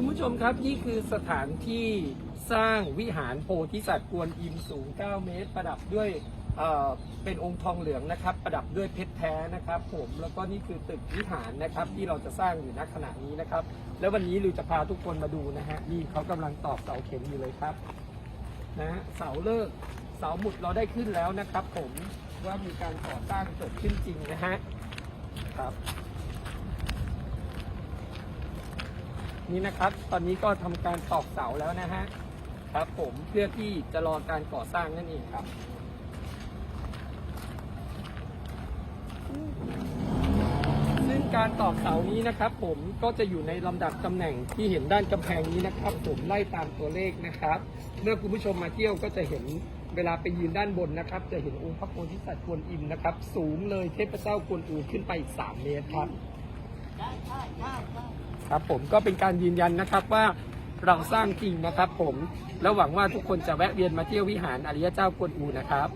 คุณผู้ชมครับนี่คือสถานที่สร้างวิหารโพธิสัตว์กวนอิมสูง 9 เมตร ประดับด้วยเเป็นองค์ทองเหลืองนะครับ ประดับด้วยเพชรแท้นะครับผมแล้วก็นี่คือตึกวิหารนะครับที่เราจะสร้างอยู่ณขณะนี้นะครับ แล้ววันนี้เราจะพาทุกคนมาดูนะฮะนี่เขากำลังตอกเสาเข็มอยู่เลยครับนะฮะเสาเลิกเสาหมุดเราได้ขึ้นแล้วนะครับ ผมว่ามีการก่อสร้างเกิดขึ้นจริงนะฮะครับ นี่นะครับ ตอนนี้ก็ทำการตอกเสาแล้วนะฮะครับผมเพื่อที่จะรอการก่อสร้างนั่นเองครับซึ่งการตอกเสานี้นะครับ ผมก็จะอยู่ในลำดับตำแหน่งที่เห็นด้านกำแพงนี้นะครับ ผมไล่ตามตัวเลขนะครับ เมื่อคุณผู้ชมมาเที่ยวก็จะเห็นเวลาไปยืนด้านบนนะครับ จะเห็นองค์พระโพธิสัตว์กวนอิมนะครับ สูงเลยเทพเจ้ากวนอูขึ้นไปอีก3เมตรครับ ครับผมก็เป็นการยืนยันนะครับว่าเราสร้างจริงนะครับผม แล้วหวังว่าทุกคนจะแวะเวียนมาเที่ยววิหารอริยเจ้ากวนอูนะครับ